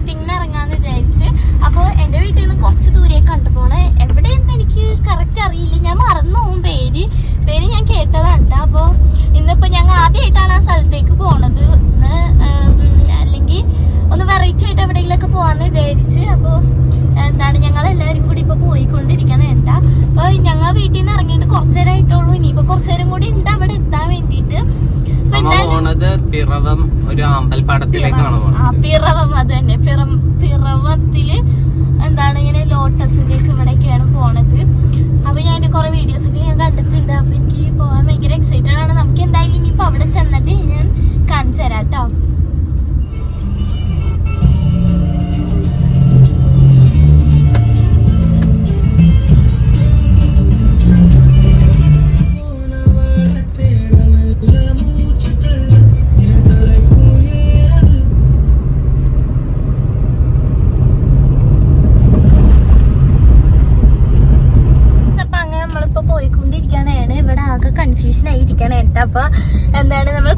ഔട്ടിങ്ങിന് ഇറങ്ങാന്ന് വിചാരിച്ച്. അപ്പോൾ എന്റെ വീട്ടിൽ നിന്ന് കുറച്ച് ദൂരേക്ക് കണ്ടു പോണേ എവിടെയെന്ന് എനിക്ക് കറക്റ്റ് അറിയില്ല. ഞാൻ മറന്നു പോകും പേര്. പേര് ഞാൻ കേട്ടതാണ് ട്ടോ. അപ്പോൾ ഞങ്ങൾ ആദ്യമായിട്ടാണ് ആ സ്ഥലത്തേക്ക് പോണത്. അല്ലെങ്കിൽ ഒന്ന് വെറൈറ്റി ആയിട്ട് എവിടെയെങ്കിലുമൊക്കെ പോകാമെന്ന് വിചാരിച്ച്. അപ്പോൾ എന്താണ് ഞങ്ങൾ എല്ലാവരും കൂടി ഇപ്പോൾ പോയിക്കൊണ്ടിരിക്കണം എന്താ അപ്പോൾ ഞങ്ങൾ വീട്ടിൽ നിന്ന് ഇറങ്ങിയിട്ട് കുറച്ച് നേരമായിട്ടുള്ളൂ. ഇനിയിപ്പോൾ കുറച്ച് നേരം കൂടി ഉണ്ട് അവിടെ എത്താൻ വേണ്ടിയിട്ട്. നമ്മ പോണത് പിറവം ഒരു അമ്പൽപ്പാടത്തിലേക്കാണ് പോണത്. പിറവം അത് തന്നെ പിറം പിറവത്തിൽ എന്താണ് ഇങ്ങനെ ലോട്ടസിന്റെ ഒക്കെ ഇവിടേക്കാണ് പോണത്. അപ്പൊ ഞാൻ കുറെ വീഡിയോസ് ഒക്കെ ഞാൻ കണ്ടിട്ടുണ്ട്. അപ്പൊ എനിക്ക് പോകാൻ ഭയങ്കര എക്സൈറ്റഡ് ആണ്. നമുക്ക് എന്തായാലും ഇനിയിപ്പോ അവിടെ ചെന്നിട്ട് ഞാൻ കാണിച്ചു തരാം കേട്ടോ. കൺഫ്യൂഷൻ ആയിരിക്കണം കേട്ടോ. അപ്പൊ എന്താണ് നമ്മൾ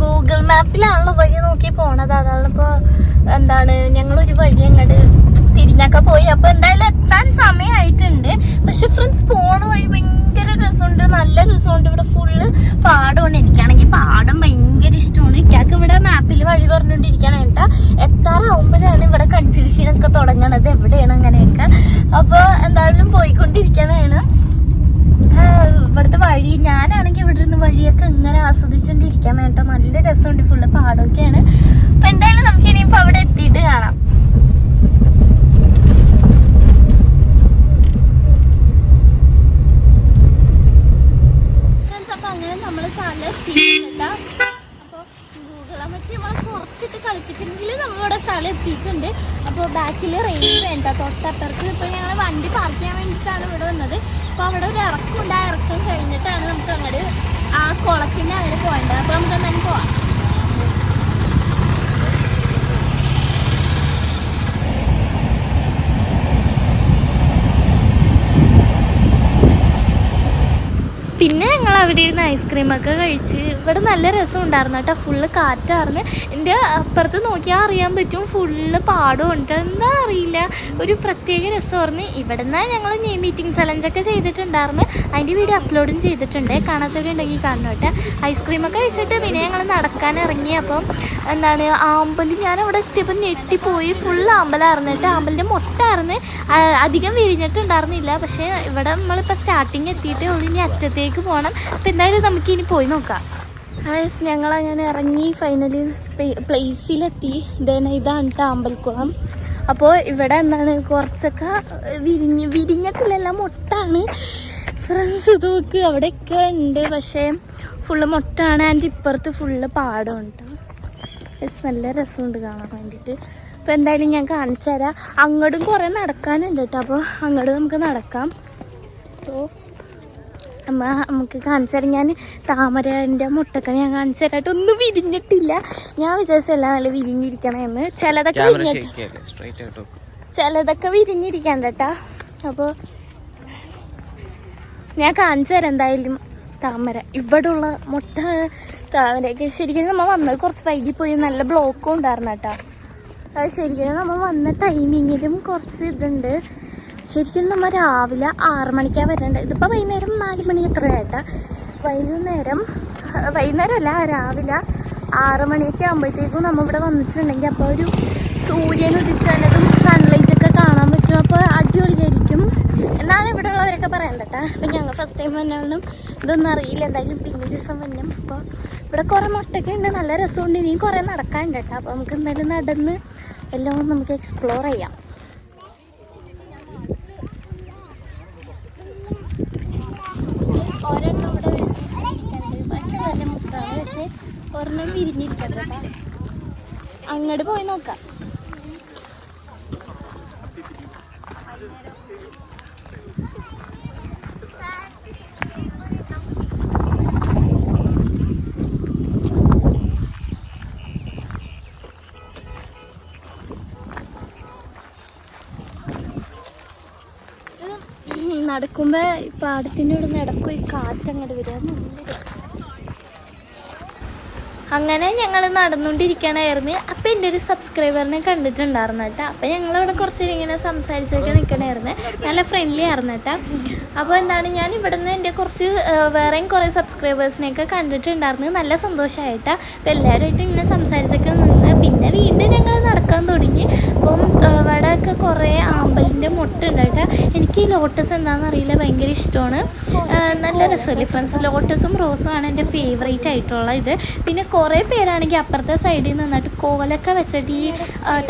ഗൂഗിൾ മാപ്പിലാണല്ലോ വഴി നോക്കി പോണത്. അതാണ് ഇപ്പൊ എന്താണ് ഞങ്ങൾ ഒരു വഴി അങ്ങോട്ട് തിരിഞ്ഞൊക്കെ പോയി. അപ്പൊ എന്തായാലും എത്താൻ സമയമായിട്ടുണ്ട് പക്ഷെ ഫ്രണ്ട്സ് പോണ വഴി ഭയങ്കര രസമുണ്ട്. നല്ല രസമുണ്ട്. ഇവിടെ ഫുള്ള് പാടമാണ്. എനിക്കാണെങ്കിൽ പാടം ഭയങ്കര ഇഷ്ടമാണ് ഇക്കാക്ക് ഇവിടെ മാപ്പിൽ വഴി പറഞ്ഞുകൊണ്ടിരിക്കുകയാണ് കേട്ടോ എത്താറാവുമ്പോഴാണ് ഇവിടെ കൺഫ്യൂഷൻ ഒക്കെ തുടങ്ങണത് എവിടെയാണ് അങ്ങനെയൊക്കെ അപ്പോൾ എന്തായാലും പോയിക്കൊണ്ടിരിക്കണേണ് ആ, ഇവിടുത്തെ വഴി ഞാനാണെങ്കിൽ ഇവിടെ നിന്ന് ആസ്വദിച്ചോണ്ടിരിക്കണം കേട്ടോ നല്ല രസമുണ്ട്. ഫുള്ള് പാടമൊക്കെയാണ് അപ്പൊ എന്തായാലും നമുക്ക് ഇനിയിപ്പോ അവിടെ എത്തിയിട്ട് കാണാം. അങ്ങനെ നമ്മൾ സ്ഥലം എത്തിയിട്ടില്ല അപ്പോൾ ഗൂഗിളെ വെച്ച് നമ്മൾ കുറച്ചിട്ട് കളിപ്പിച്ചിട്ടുണ്ടെങ്കിൽ നമ്മളിവിടെ സ്ഥലം എത്തിയിട്ടുണ്ട്. അപ്പോൾ ബാക്കിൽ റെയിൽ വേണ്ട. തൊട്ടപ്പുറത്ത് ഇപ്പോൾ ഞങ്ങൾ വണ്ടി പാർക്ക് ചെയ്യാൻ വേണ്ടിയിട്ടാണ് ഇവിടെ വന്നത്. അപ്പോൾ അവിടെ ഒരു ഇറക്കമുണ്ട് ആ ഇറക്കം കഴിഞ്ഞിട്ടാണ് നമുക്ക് അങ്ങോട്ട് ആ കുളത്തിന്റെ അങ്ങനെ പോകണ്ട. അപ്പോൾ നമുക്ക് എന്തായാലും പോവാം. പിന്നെ ഞങ്ങൾ അവിടെ ഇരുന്ന് ഐസ്ക്രീമൊക്കെ കഴിച്ച് ഇവിടെ നല്ല രസം ഉണ്ടായിരുന്നു കേട്ടോ. ഫുള്ള് കാറ്റായിരുന്നു. എന്റെ അപ്പുറത്ത് നോക്കിയാൽ അറിയാൻ പറ്റും ഫുള്ള് പാടമുണ്ട്. എന്താ അറിയില്ല. ഒരു പ്രത്യേക രസമായിരുന്നു. ഇവിടെ നിന്ന് ഞങ്ങൾ മീറ്റിംഗ് ചലഞ്ചൊക്കെ ചെയ്തിട്ടുണ്ടായിരുന്നു. അതിന്റെ വീഡിയോ അപ്ലോഡും ചെയ്തിട്ടുണ്ട്. കാണാത്തവരുണ്ടെങ്കിൽ കേട്ടോ ഐസ്ക്രീമൊക്കെ കഴിച്ചിട്ട് പിന്നെ ഞങ്ങൾ നടക്കാൻ ഇറങ്ങി. അപ്പം എന്താണ് ആമ്പൽ ഞാൻ അവിടെ എത്തിയപ്പോൾ ഞെട്ടിപ്പോയി. ഫുൾ ആമ്പലായിരുന്നു കേട്ടോ. ആമ്പലിന്റെ മൊട്ടായിരുന്നു. അധികം വിരിഞ്ഞിട്ടുണ്ടായിരുന്നില്ല. പക്ഷേ ഇവിടെ നമ്മളിപ്പോൾ സ്റ്റാർട്ടിങ് എത്തിയിട്ടേ ഉള്ളൂ. ഇനി അറ്റത്തേക്ക് പോകണം അപ്പം എന്തായാലും നമുക്ക് ഇനി പോയി നോക്കാം. ഹായസ് ഞങ്ങൾ അങ്ങനെ ഇറങ്ങി ഫൈനലി പ്ലേസിലെത്തി ഇതേനെ ഇതാണ് കേട്ടോ അമ്പൽക്കുളം അപ്പോൾ ഇവിടെ എന്താണ് കുറച്ചൊക്കെ വിരിഞ്ഞ് വിരിഞ്ഞിട്ടില്ലെല്ലാം മൊട്ടാണ്. ഫ്രണ്ട്സ് തൂക്ക് അവിടെയൊക്കെ ഉണ്ട്. പക്ഷേ ഫുള്ള് മൊട്ടാണ്. അതിന്റെ ഇപ്പുറത്ത് ഫുള്ള് പാടമുണ്ട്. യെസ് നല്ല രസമുണ്ട് കാണാൻ വേണ്ടിയിട്ട്. അപ്പോൾ എന്തായാലും ഞാൻ കാണിച്ചു തരാം അങ്ങോട്ടും കുറേ നടക്കാനുണ്ട് കേട്ടോ അപ്പോൾ അങ്ങോട്ട് നമുക്ക് നടക്കാം. സോ അമ്മ നമുക്ക് കാണിച്ചു തരാം. ഞാൻ താമരന്റെ മുട്ടൊക്കെ ഞാൻ കാണിച്ചു തരാട്ട് ഒന്നും വിരിഞ്ഞിട്ടില്ല. ഞാൻ വിചാരിച്ചല്ല നല്ല വിരിഞ്ഞിരിക്കണമെന്ന് ചിലതൊക്കെ വിരിഞ്ഞിട്ട് ചിലതൊക്കെ വിരിഞ്ഞിരിക്കാൻ കേട്ടാ. അപ്പോൾ ഞാൻ കാണിച്ചു തരാം എന്തായാലും താമര. ഇവിടെയുള്ള മുട്ട താമരയൊക്കെ ശരിക്കും നമ്മൾ വന്നത് കുറച്ച് വൈകി പോയി നല്ല ബ്ലോക്കും ഉണ്ടായിരുന്നു കേട്ടോ. അത് ശരിക്കും നമ്മൾ വന്ന ടൈമിങ്ങിലും കുറച്ച് ഇതുണ്ട്. ശരിക്കും നമ്മൾ രാവിലെ ആറ് മണിക്കാണ് വരേണ്ടത്. ഇതിപ്പോൾ വൈകുന്നേരം നാല് മണി എത്രയായിട്ട്? വൈകുന്നേരം വൈകുന്നേരം അല്ല രാവിലെ ആറ് മണിയൊക്കെ ആകുമ്പോഴത്തേക്കും നമ്മൾ ഇവിടെ വന്നിട്ടുണ്ടെങ്കിൽ അപ്പോൾ ഒരു സൂര്യൻ ഉദിച്ചതും സൺലൈറ്റ് ഒക്കെ കാണാൻ പറ്റും. അപ്പോൾ അടിപൊളിയായിരിക്കും. എന്നാണ് ഇവിടെ ഉള്ളവരൊക്കെ പറയണ്ട കേട്ടോ അപ്പം ഞങ്ങൾ ഫസ്റ്റ് ടൈം വന്നാലും ഇതൊന്നും അറിയില്ല. എന്തായാലും പിന്നെ ഒരു ദിവസം വന്നും. അപ്പോൾ ഇവിടെ കുറേ മുട്ടൊക്കെ ഉണ്ട്. നല്ല രസമുണ്ട്. ഇനിയും കുറേ നടക്കാനുണ്ട് കേട്ടോ. അപ്പോൾ നമുക്ക് എന്തായാലും നടന്ന് എല്ലാം നമുക്ക് എക്സ്പ്ലോർ ചെയ്യാം ഒരെണ്ണം ഇവിടെ വിരിഞ്ഞിരിക്കുന്നുണ്ട് ബാക്കിയുള്ള മുട്ടാണ് പക്ഷേ അങ്ങോട്ട് പോയി നോക്കാം നടക്കുമ്പോ പാടത്തിന്റെ ഇവിടെ നിന്ന് ഇടക്കും ഈ കാറ്റ് അങ്ങോട്ട് വരിക നല്ല. അങ്ങനെ ഞങ്ങൾ നടന്നുകൊണ്ടിരിക്കണമായിരുന്നു അപ്പം എന്റെ ഒരു സബ്സ്ക്രൈബറിനെ കണ്ടിട്ടുണ്ടായിരുന്നു കേട്ടോ. അപ്പം ഞങ്ങളവിടെ കുറച്ച് ഇങ്ങനെ സംസാരിച്ചൊക്കെ നിൽക്കണമായിരുന്നു നല്ല ഫ്രണ്ട്ലി ആയിരുന്നു കേട്ടോ. അപ്പോൾ എന്താണ് ഞാൻ ഇവിടെ നിന്ന് എന്റെ കുറച്ച് വേറെയും കുറേ സബ്സ്ക്രൈബേഴ്സിനെയൊക്കെ കണ്ടിട്ടുണ്ടായിരുന്നു. നല്ല സന്തോഷമായിട്ടാണ് അപ്പോൾ എല്ലാവരുമായിട്ട് ഇങ്ങനെ സംസാരിച്ചൊക്കെ നിന്ന് പിന്നെ വീണ്ടും ഞങ്ങൾ നടക്കാൻ തുടങ്ങി. അപ്പം ഇവിടെയൊക്കെ കുറേ ആമ്പലിന്റെ മുട്ടുണ്ട് കേട്ടോ എനിക്ക് ഈ ലോട്ടസ് എന്താണെന്ന് അറിയില്ല ഭയങ്കര ഇഷ്ടമാണ്. നല്ല രസമല്ലേ ഫ്രണ്ട്സ് ലോട്ടസും റോസും ആണ് എന്റെ ഫേവറേറ്റ് ആയിട്ടുള്ള ഇത്. പിന്നെ കുറേ പേരാണെങ്കിൽ അപ്പുറത്തെ സൈഡിൽ നിന്നിട്ട് കോലൊക്കെ വെച്ചിട്ട് ഈ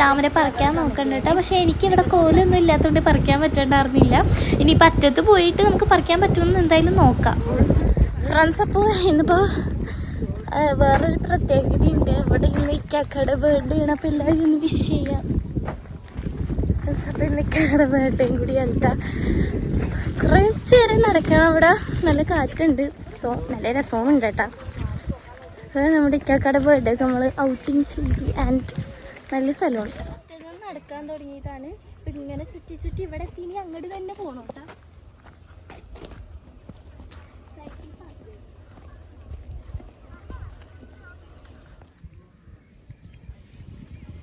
താമര പറിക്കാൻ നോക്കണ്ട കേട്ടോ പക്ഷേ എനിക്കിവിടെ കോലൊന്നും ഇല്ലാത്തതുകൊണ്ട് പറിക്കാൻ പറ്റണ്ടായിരുന്നില്ല. ഇനി പറ്റത്ത് പോയിട്ട് നമുക്ക് പറിക്കാൻ പറ്റുമെന്ന് എന്തായാലും നോക്കാം. ഫ്രണ്ട്സ് അപ്പോൾ ഇന്നിപ്പോൾ വേറൊരു പ്രത്യേകത ഉണ്ട് ഇവിടെ ഇന്ന് ഇക്കാക്കയുടെ ബർത്ത്ഡേ വീണപ്പോൾ എല്ലാവരും ഇന്ന് വിഷ് ചെയ്യാം. അപ്പോൾ ഇന്ന് ഇക്കാക്കയുടെ ബർത്ത്ഡേയും കൂടി എന്താ കുറേ നേരം നടക്കണം അവിടെ. നല്ല കാറ്റുണ്ട്. സോ നല്ല രസമുണ്ട് കേട്ടോ നമ്മുടെ ഇക്കാക്കയുടെ ബർത്ത്ഡേ നമ്മൾ ഔട്ടിങ് ചെയ്തു ആൻഡ് നല്ല സ്ഥലമുണ്ട്. നടക്കാൻ തുടങ്ങിയതാണ്. ഇങ്ങനെ ചുറ്റി ചുറ്റി ഇവിടെ എത്തി അങ്ങോട്ട് തന്നെ പോകണം കേട്ടോ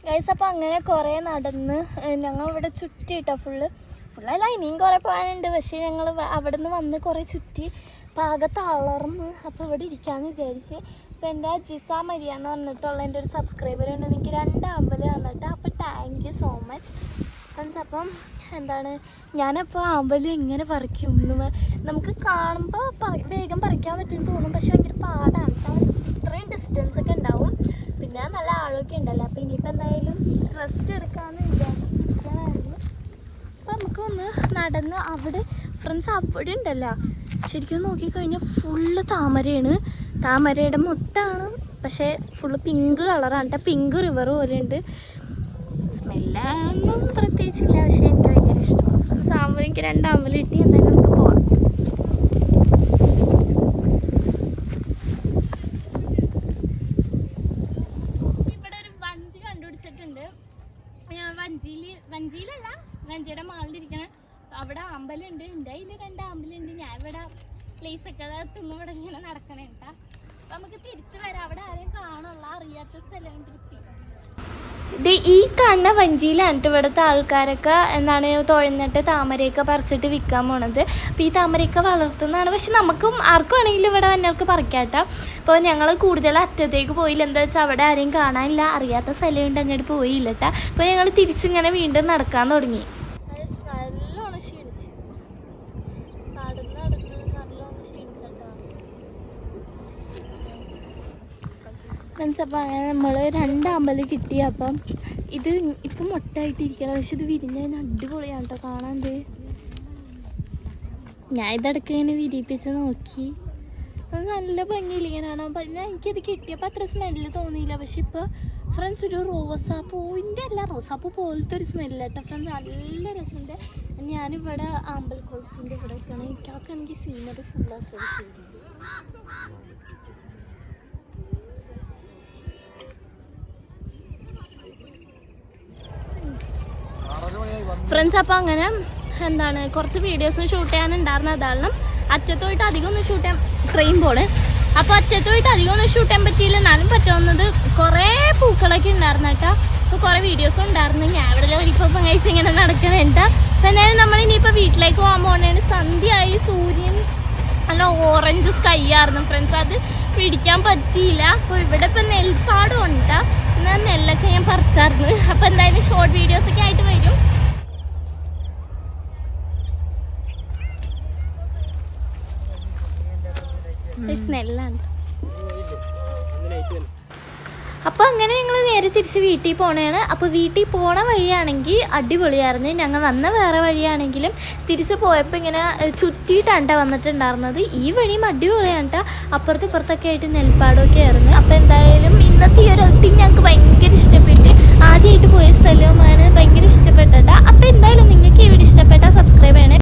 ഗൈസ് അപ്പോൾ അങ്ങനെ കുറേ നടന്ന് ഞങ്ങൾ ഇവിടെ ചുറ്റിയിട്ടോ ഫുള്ള് ഫുള്ളല്ല ഇനിയും കുറേ പോകാനുണ്ട്. പക്ഷേ ഞങ്ങൾ അവിടെ നിന്ന് വന്ന് കുറേ ചുറ്റി പാകെ തളർന്ന് അപ്പോൾ ഇവിടെ ഇരിക്കാമെന്ന് വിചാരിച്ച്. അപ്പോൾ എന്റെ ജിസ മരിയ എന്ന് പറഞ്ഞിട്ടുള്ള എന്റെ ഒരു സബ്സ്ക്രൈബർ ഉണ്ട്. എനിക്ക് രണ്ട് വന്നിട്ട് അപ്പോൾ thank you so much friends അപ്പം എന്താണ് ഞാനപ്പോൾ അമ്പൽ എങ്ങനെ പറിക്കും. നമുക്ക് കാണുമ്പോൾ വേഗം പറിക്കാൻ പറ്റുമെന്ന് തോന്നും. പക്ഷെ ഭയങ്കര പാടാണ്. കാരണം ഇത്രയും ഡിസ്റ്റൻസ് ഒക്കെ ഉണ്ടാവും. പിന്നെ നല്ല ആളൊക്കെ ഉണ്ടല്ലോ അപ്പോൾ ഇനിയിപ്പോൾ എന്തായാലും റെസ്റ്റ് എടുക്കാമെന്ന് വിചാരിച്ചിരിക്കണമായിരുന്നു അപ്പോൾ നമുക്കൊന്ന് നടന്ന് അവിടെ ഫ്രണ്ട്സ് അവിടെ ഉണ്ടല്ലോ. ശരിക്കും നോക്കിക്കഴിഞ്ഞാൽ ഫുള്ള് താമരയാണ്. താമരയുടെ മുട്ടാണ്. പക്ഷേ ഫുള്ള് പിങ്ക് കളറാണ് പിങ്ക് റിവർ പോലെ ഉണ്ട് സ്മെല്ലൊന്നും പ്രത്യേകിച്ചില്ല. പക്ഷേ എനിക്ക് ഭയങ്കര ഇഷ്ടമാണ്. ഫ്രണ്ട്സ് രണ്ട് കിട്ടി എന്തായാലും നമുക്ക് പോവാം ഇവിടെ ഒരു വഞ്ചി കണ്ടുപിടിച്ചിട്ടുണ്ട് ഞാൻ വഞ്ചിയിൽ വഞ്ചിയിലല്ല വഞ്ചിയുടെ മാളിലിരിക്കണ. അവിടെ അമ്പലമുണ്ട് എന്റെ കയ്യിൽ രണ്ട് അമ്പലമുണ്ട് ഞാൻ ഇവിടെ പ്ലേസ് ഒക്കെ തിന്നിവിടെ ഇങ്ങനെ നടക്കണേ കേട്ടാ അപ്പൊ നമുക്ക് തിരിച്ചു വരാം. അവിടെ ആരെയും കാണുള്ള അറിയാത്ത സ്ഥലം ഈ കാണുന്ന വഞ്ചിയിലാണ് ഇവിടുത്തെ ആൾക്കാരൊക്കെ എന്താണ് തുഴഞ്ഞിട്ട് താമരയൊക്കെ പറിച്ചിട്ട് വിൽക്കാൻ പോണത്. അപ്പോൾ ഈ താമരയൊക്കെ വളർത്തുന്നതാണ്. പക്ഷെ നമുക്കും ആർക്കും ആണെങ്കിലും ഇവിടെ വന്നവർക്ക് പറിക്കാട്ടോ. അപ്പോൾ ഞങ്ങൾ കൂടുതൽ അറ്റത്തേക്ക് പോയില്ല. എന്താ വെച്ചാൽ അവിടെ ആരെയും കാണാനില്ല. അറിയാത്ത സ്ഥലമുണ്ട് അങ്ങോട്ട് പോയില്ല കേട്ടോ അപ്പോൾ ഞങ്ങൾ തിരിച്ചിങ്ങനെ വീണ്ടും നടക്കാൻ തുടങ്ങി. ഫ്രണ്ട്സ് അപ്പോൾ അങ്ങനെ നമ്മൾ രണ്ടാമ്പൽ കിട്ടി. അപ്പം ഇത് ഇപ്പം മൊട്ടായിട്ടിരിക്കണം പക്ഷെ ഇത് വിരിഞ്ഞതിന് അടിപൊളിയാണ് കേട്ടോ കാണാൻ ഞാൻ ഇതടക്കം ഇങ്ങനെ വിരിയിപ്പിച്ച് നോക്കി. അത് നല്ല ഭംഗിയില്ല ഇങ്ങനെ കാണാൻ? ഞാൻ എനിക്കത് കിട്ടിയപ്പോൾ അത്ര സ്മെല്ല് തോന്നിയില്ല. പക്ഷെ ഇപ്പോൾ ഫ്രണ്ട്സ് ഒരു റോസാപ്പൂവിന്റെ അല്ല റോസാപ്പൂ പോലത്തെ ഒരു സ്മെല്ല് കേട്ടോ ഫ്രണ്ട്സ് നല്ല രസമുണ്ട്. ഞാനിവിടെ ആമ്പൽക്കുളത്തിന്റെ ഇവിടെ നിൽക്കണം എനിക്കൊക്കെ എനിക്ക് സീനറി ഫുൾ ആസ്വദിച്ചിട്ടുണ്ട് ഫ്രണ്ട്സ് അപ്പോൾ അങ്ങനെ എന്താണ് കുറച്ച് വീഡിയോസും ഷൂട്ട് ചെയ്യാനുണ്ടായിരുന്നു അതാണ് അറ്റത്ത് അധികം ഒന്നും ഷൂട്ട് ചെയ്യാൻ ട്രെയിൻ പോണ്. അപ്പോൾ അറ്റത്ത് അധികം ഒന്നും ഷൂട്ട് ചെയ്യാൻ പറ്റിയില്ല. എന്നാലും പറ്റാവുന്നത് കുറേ പൂക്കളൊക്കെ ഉണ്ടായിരുന്നു കേട്ടോ. അപ്പോൾ കുറേ വീഡിയോസും ഉണ്ടായിരുന്നു. ഞാൻ ഇവിടെ ഒരിപ്പം കഴിച്ച് ഇങ്ങനെ നടക്കണേണ്ട അപ്പോൾ എന്തായാലും നമ്മൾ ഇനിയിപ്പോൾ വീട്ടിലേക്ക് പോകാൻ പോകണേന് സന്ധ്യയായി. സൂര്യൻ നല്ല ഓറഞ്ച് സ്കൈ ആയിരുന്നു ഫ്രണ്ട്സ് അത് പിടിക്കാൻ പറ്റിയില്ല. അപ്പോൾ ഇവിടെ ഇപ്പം നെൽപ്പാടും ഉണ്ട്. എന്നാൽ നെല്ലൊക്കെ ഞാൻ പറിച്ചായിരുന്നു. അപ്പോൾ എന്തായാലും ഷോർട്ട് വീഡിയോസൊക്കെ ആയിട്ട് വരും. സ്മെല്ലാണ്. അപ്പോൾ അങ്ങനെ ഞങ്ങൾ നേരെ തിരിച്ച് വീട്ടിൽ പോണേണ്. അപ്പോൾ വീട്ടിൽ പോണ വഴിയാണെങ്കിൽ അടിപൊളിയായിരുന്നു. ഞങ്ങൾ വന്ന വേറെ വഴിയാണെങ്കിലും തിരിച്ച് പോയപ്പോൾ ഇങ്ങനെ ഏഹ്, ചുറ്റിയിട്ടാണ് ട്ടോ വന്നിട്ടുണ്ടായിരുന്നത്. ഈ വഴിയും അടിപൊളിയാണ് അപ്പുറത്ത് ഇപ്പുറത്തൊക്കെ ആയിട്ട് നെൽപ്പാടമൊക്കെ ആയിരുന്നു. അപ്പോൾ എന്തായാലും ഇന്നത്തെ ഈ ഒരു ഔട്ടിങ് ഞങ്ങൾക്ക് ഭയങ്കര ഇഷ്ടപ്പെട്ട് ആദ്യമായിട്ട് പോയ സ്ഥലവുമാണ് ഭയങ്കര ഇഷ്ടപ്പെട്ട അപ്പോൾ എന്തായാലും നിങ്ങൾക്ക് ഈ വീഡിയോ ഇഷ്ടപ്പെട്ടാൽ സബ്സ്ക്രൈബ് ചെയ്യണേ.